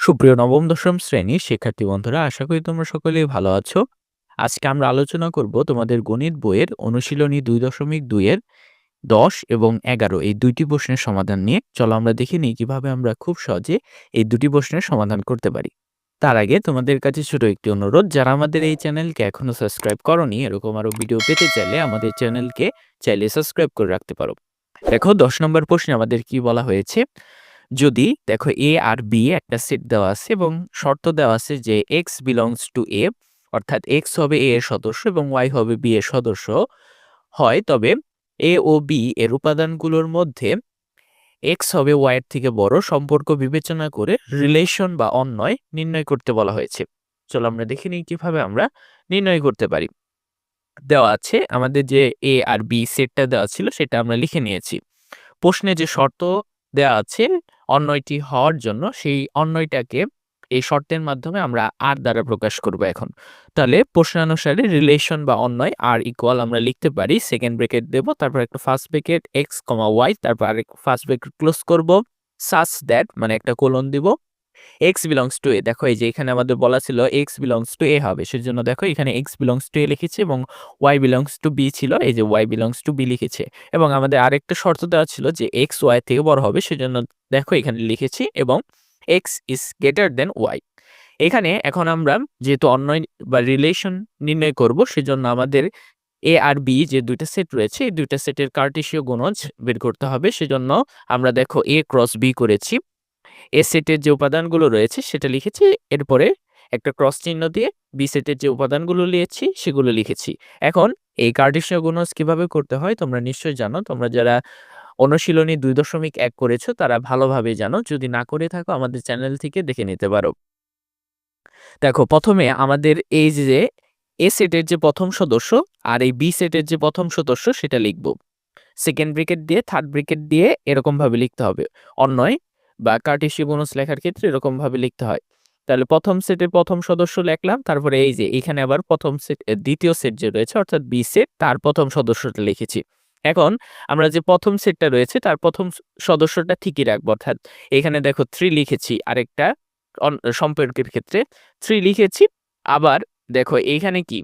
সুপ্রিয় নবম, দশম শ্রেণির শিক্ষার্থী বন্ধুরা, আশা করি তোমরা সকলেই ভালো আছো। আজকে আমরা আলোচনা করব তোমাদের গণিত বইয়ের অনুশীলনী দুই দশমিক দুইয়ের দশ এবং এগারো, এই দুইটি প্রশ্নের সমাধান নিয়ে। চলো আমরা দেখে নিই কীভাবে আমরা খুব সহজে এই দুটি প্রশ্নের সমাধান করতে পারি। তার আগে তোমাদের কাছে ছোট একটি অনুরোধ, যারা আমাদের এই চ্যানেলকে এখনও সাবস্ক্রাইব করনি, এরকম আরও ভিডিও পেতে চাইলে আমাদের চ্যানেলকে চাইলে সাবস্ক্রাইব করে রাখতে পারো। দেখো, দশ নম্বর প্রশ্নে আমাদের কি বলা হয়েছে? যদি দেখো এ আর বি একটা সেট দেওয়া আছে এবং শর্ত দেওয়া আছে যে এক্স বিলংস টু এ অর্থাৎ এক্স হবে এ এর সদস্য এবং ওয়াই হবে বি এর সদস্য, হয় তবে এ ও বি এর উপাদানগুলোর মধ্যে এক্স হবে ওয়াই এর থেকে বড় সম্পর্ক বিবেচনা করে রিলেশন বা অন্যয় নির্ণয় করতে বলা হয়েছে। চলো আমরা দেখে নিই কীভাবে আমরা নির্ণয় করতে পারি। দেওয়া আছে, আমাদের যে এ আর বি সেটটা দেওয়া ছিল সেটা আমরা লিখে নিয়েছি। প্রশ্নে যে শর্ত দেওয়া আছে অন্যয়টি হওয়ার জন্য সেই অন্যয়টাকে এই শর্তের মাধ্যমে আমরা আর দ্বারা প্রকাশ করব এখন। তাহলে প্রশ্নানুসারে রিলেশন বা অন্যয় আর ইকুয়াল আমরা লিখতে পারি সেকেন্ড ব্রেকেট দেব, তারপর একটা first bracket x comma y তারপর আরেক ফার্স্ট ব্রেকেট ক্লোজ করব সাস দ্যাট মানে একটা কোলন দিব। এক্স বিলংস টু এ দেখো, এই যে এখানে আমাদের বলা ছিল এক্স বিলংস টু এ হবে। সেজন্য দেখো, এখানে এক্স বিলংস টু এ লিখেছে এবং ওয়াই বিলংস টু বি ছিল। এই যে ওয়াই বিলংস টু বি লিখেছে। এবং আমাদের আরেকটা শর্ত দেওয়া ছিল যে এক্স ওয়াই থেকে বড় হবে। সেজন্য দেখো, এখানে লিখেছি এবং x is greater than y এখানে এখন আমরা যেহেতু অন্যয় বা রিলেশন নির্ণয় করব, সেজন্য আমাদের এ আর বি যে দুইটা সেট রয়েছে, এই দুইটা সেটের কার্টেশীয় গুণজ বের করতে হবে। সেজন্য আমরা দেখো এ ক্রস বি করেছি। এ সেটের যে উপাদানগুলো রয়েছে সেটা লিখেছি। এরপরে একটা ক্রস চিহ্ন দিয়ে বি সেটের যে উপাদানগুলো লিখেছি সেগুলো লিখেছি। এখন এই কার্টেশীয় গুণজ কীভাবে করতে হয় তোমরা নিশ্চয়ই জানো। তোমরা যারা অনুশীলনী দুই দশমিক এক করেছ তারা ভালোভাবে জানো। যদি না করে থাকো আমাদের চ্যানেল থেকে দেখে নিতে পারো। দেখো, প্রথমে আমাদের এই যে এ সেটের যে প্রথম সদস্য আর এই বি সেটের যে প্রথম সদস্য সেটা লিখব। সেকেন্ড ব্রিকেট দিয়ে থার্ড ব্রিকেট দিয়ে এরকমভাবে লিখতে হবে। অন্যয় বা কার্টেশীয় বোনাস লেখার ক্ষেত্রে এরকম ভাবে লিখতে হয়। তাহলে প্রথম সেটের প্রথম সদস্য লিখলাম, তারপরে এই যে এখানে আবার প্রথম সেট দ্বিতীয় সেট যে রয়েছে, অর্থাৎ বি সেট তার প্রথম সদস্যটা লিখেছি। এখন আমরা যে প্রথম সেটটা রয়েছে, তার প্রথম সদস্যটা ঠিকই রাখব, অর্থাৎ এখানে দেখো থ্রি লিখেছি, আরেকটা সম্পর্কের ক্ষেত্রে থ্রি লিখেছি, আবার দেখো এইখানে কি?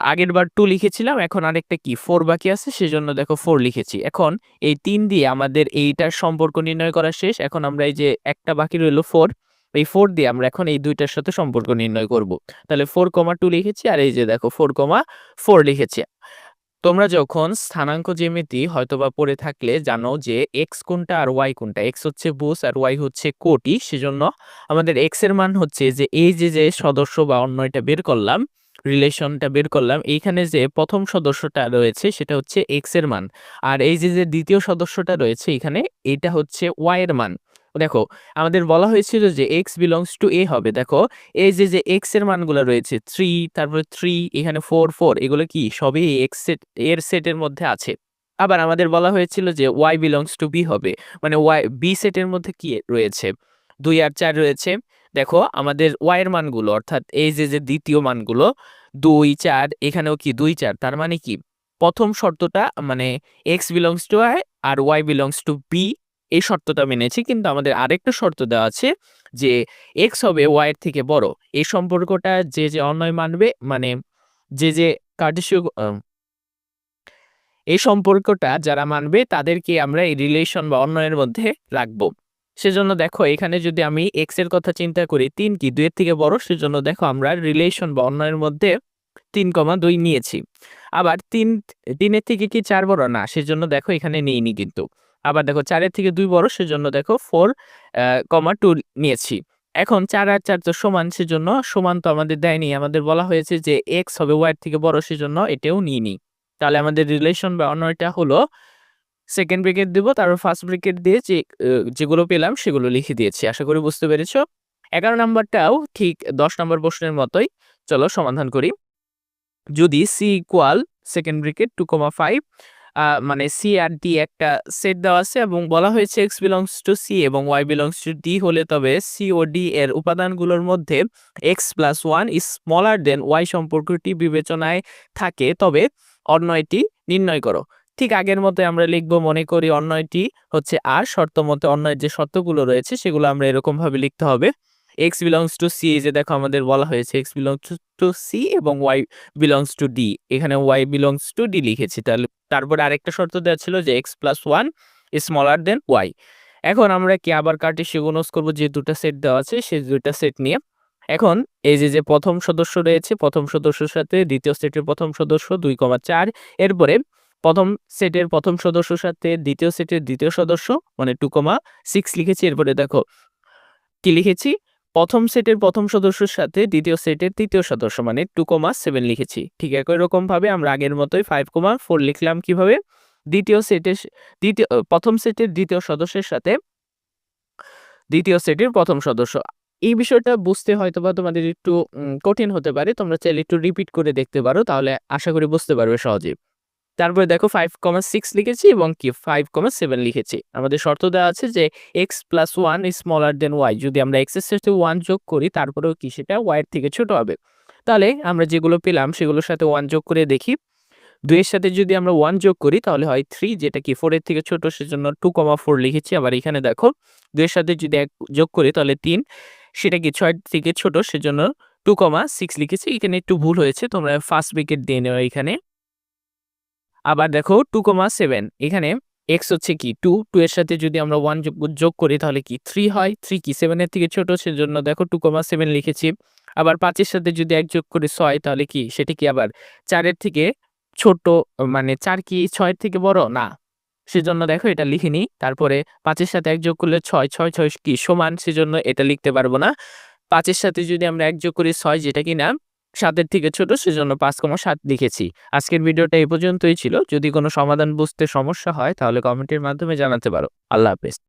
আগের বার টু লিখেছিলাম, এখন আরেকটা কি? ফোর বাকি আছে, সেজন্য দেখো ফোর লিখেছি। এখন এই তিন দিয়ে আমাদের এইটার সম্পর্ক নির্ণয় করা শেষ। এখন আমরা এই যে একটা বাকি রইল ফোর এই ফোর দিয়ে আমরা এখন এই দুইটার সাথে সম্পর্ক নির্ণয় করব। তাহলে ফোর কমা টু লিখেছি, আর এই যে দেখো ফোর কমা ফোর লিখেছি। তোমরা যখন স্থানাঙ্ক জ্যামিতি হয়তোবা পড়ে থাকলে জানো যে এক্স কোনটা আর ওয়াই কোনটা। এক্স হচ্ছে বুস আর ওয়াই হচ্ছে কোটি, সেজন্য আমাদের এক্সের মান হচ্ছে যে এই যে যে সদস্য বা অন্যটা বের করলাম রিলেশনটা বের করলাম, এইখানে যে প্রথম সদস্যটা রয়েছে সেটা হচ্ছে এক্সের মান। আর এই যে যে দ্বিতীয় সদস্যটা রয়েছে এখানে, এটা হচ্ছে ওয়াই এর মান। দেখো, আমাদের বলা হয়েছিল যে এক্স বিলংস টু এ হবে। দেখো, এই যে যে এক্সের মানগুলো রয়েছে থ্রি তারপরে থ্রি এখানে ফোর ফোর এগুলো কি? সবই এক্স সেট এর সেটের মধ্যে আছে। আবার আমাদের বলা হয়েছিল যে ওয়াই বিলংস টু বি হবে। মানে ওয়াই বি সেটের মধ্যে কি রয়েছে? দুই আর চার রয়েছে। দেখো, আমাদের ওয়াই এর মানগুলো, অর্থাৎ এই যে যে দ্বিতীয় মানগুলো, দুই, চার, এখানেও কি দুই, চার, তার মানে কি? প্রথম শর্তটা মানে এক্স বিলংস টু ওয়াই আর ওয়াই বিলংস টু বি এই শর্তটা মেনেছি, কিন্তু আমাদের আরেকটা শর্ত দেওয়া আছে যে এক্স হবে ওয়াই এর থেকে বড়। এই সম্পর্কটা যে যে অন্যয় মানবে মানে যে যে কার্টেশীয় এই সম্পর্কটা যারা মানবে, তাদেরকে আমরা এই রিলেশন বা অন্যয়ের মধ্যে রাখব। সেজন্য দেখো, এখানে যদি আমি এক্সের কথা চিন্তা করি, তিন কি? দুইয়ের থেকে বড়? সেজন্য দেখো, আমরা রিলেশন বা অন্যয়ের মধ্যে তিন কমা দুই নিয়েছি। আবার তিন, তিনের থেকে কি চার বড়? না, সেজন্য দেখো, এখানে নিইনি কিন্তু। আবার দেখো, চারের থেকে দুই বড়, সেজন্য দেখো ফোর কমা টু নিয়েছি। এখন চার আর চার তো সমান, সেজন্য সমান তো আমাদের দেয়নি। আমাদের বলা হয়েছে যে এক্স হবে ওয়াই থেকে বড়, সেজন্য এটাও নিইনি। তাহলে আমাদের রিলেশন বা অন্যটা হলো সেকেন্ড ব্রেকেট দিব, তারপর ফার্স্ট ব্রেকেট দিয়ে যে যেগুলো পেলাম সেগুলো লিখে দিয়েছি। আশা করি বুঝতে পেরেছ? এগারো নাম্বারটাও ঠিক দশ নম্বর প্রশ্নের মতোই। চলো সমাধান করি। যদি C equal second bracket two comma five মানে সি আর ডি একটা সেট দেওয়া আছে এবং বলা হয়েছে এক্স বিলংস টু সি এবং ওয়াই বিলংস টু ডি হলে তবে সি ও ডি এর উপাদানগুলোর মধ্যে x plus one is smaller than y সম্পর্কটি বিবেচনায় থাকে, তবে অন্যয়টি নির্ণয় করো। ঠিক আগের মতো আমরা লিখব, মনে করি অন্যয়টি হচ্ছে আর, শর্ত মতে অন্যের যে শর্তগুলো রয়েছে সেগুলো আমরা এরকম ভাবে লিখতে হবে। এক্স বিলংস টু সি এই যে দেখো আমাদের বলা হয়েছে এক্স বিলংস টু সি এবং ওয়াই বিলংস টু ডি এখানে ওয়াই বিলংস টু ডি লিখেছি, তাহলে তারপরে আরেকটা শর্ত দেওয়া ছিল যে x plus one smaller than y এখন আমরা কি আবার কার্টেশীয় গুণজ করব, যে দুটো সেট দেওয়া আছে সেই দুইটা সেট নিয়ে। এখন এই যে যে প্রথম সদস্য রয়েছে, প্রথম সদস্যের সাথে দ্বিতীয় সেটের প্রথম সদস্য দুই কমা চার, এরপরে প্রথম সেটের প্রথম সদস্যর সাথে দ্বিতীয় সেটের দ্বিতীয় সদস্য মানে টু কমা সিক্স লিখেছি, এরপরে দেখো কি লিখেছি? প্রথম সেটের প্রথম সদস্যের সাথে দ্বিতীয় সেটের তৃতীয় সদস্য মানে টু কমা সেভেন লিখেছি। ঠিক একই রকম ভাবে আমরা আগের মতোই ফাইভ কমা ফোর লিখলাম কীভাবে? দ্বিতীয় সেটের দ্বিতীয় প্রথম সেটের দ্বিতীয় সদস্যের সাথে দ্বিতীয় সেটের প্রথম সদস্য। এই বিষয়টা বুঝতে হয়তো বা তোমাদের একটু কঠিন হতে পারে, তোমরা চাইলে একটু রিপিট করে দেখতে পারো, তাহলে আশা করি বুঝতে পারবে সহজে তারপরে দেখো ফাইভ কমা সিক্স লিখেছি এবং কি ফাইভ কমা সেভেন লিখেছি। আমাদের শর্ত দেওয়া আছে যে x plus one smaller than y যদি আমরা এক্সের সাথে ওয়ান যোগ করি, তারপরেও কি সেটা ওয়াই এর থেকে ছোট হবে। তাহলে আমরা যেগুলো পেলাম, সেগুলোর সাথে ওয়ান যোগ করে দেখি। দুইয়ের সাথে যদি আমরা ওয়ান যোগ করি, তাহলে হয় থ্রি যেটা কি ফোরের থেকে ছোট, সেজন্য টু কমা ফোর লিখেছি। আবার এখানে দেখো দুইয়ের সাথে যদি এক যোগ করি, তাহলে তিন, সেটা কি ছয় থেকে ছোট, সেজন্য টু কমা সিক্স লিখেছি। এখানে একটু ভুল হয়েছে, তোমরা ফার্স্ট উইকেট দিয়ে নেওয়া এখানে। আবার দেখো টু কমা সেভেন এখানে এক্স হচ্ছে কি টু টু এর সাথে যদি আমরা ওয়ান যোগ করি তাহলে কি থ্রি হয়? থ্রি কি সেভেনের থেকে ছোট? সেজন্য দেখো টু কমা সেভেন লিখেছি। আবার পাঁচের সাথে যদি এক যোগ করি ছয়, তাহলে কি সেটা কি আবার চারের থেকে ছোট মানে চার কি ছয়ের থেকে বড়? না। সেজন্য দেখো এটা লিখিনি। তারপরে পাঁচের সাথে এক যোগ করলে ছয় ছয় ছয় কি সমান? সেজন্য এটা লিখতে পারব না। পাঁচের সাথে যদি আমরা এক যোগ করি ছয়, যেটা কি না সাতের থেকে ছোট সেজন্য পাঁচ কমা সাত লিখেছি। আজকের ভিডিওটা এই পর্যন্তই ছিল। যদি কোনো সমাধান বুঝতে সমস্যা হয়, তাহলে কমেন্টের মাধ্যমে জানাতে পারো। আল্লাহ হাফেজ।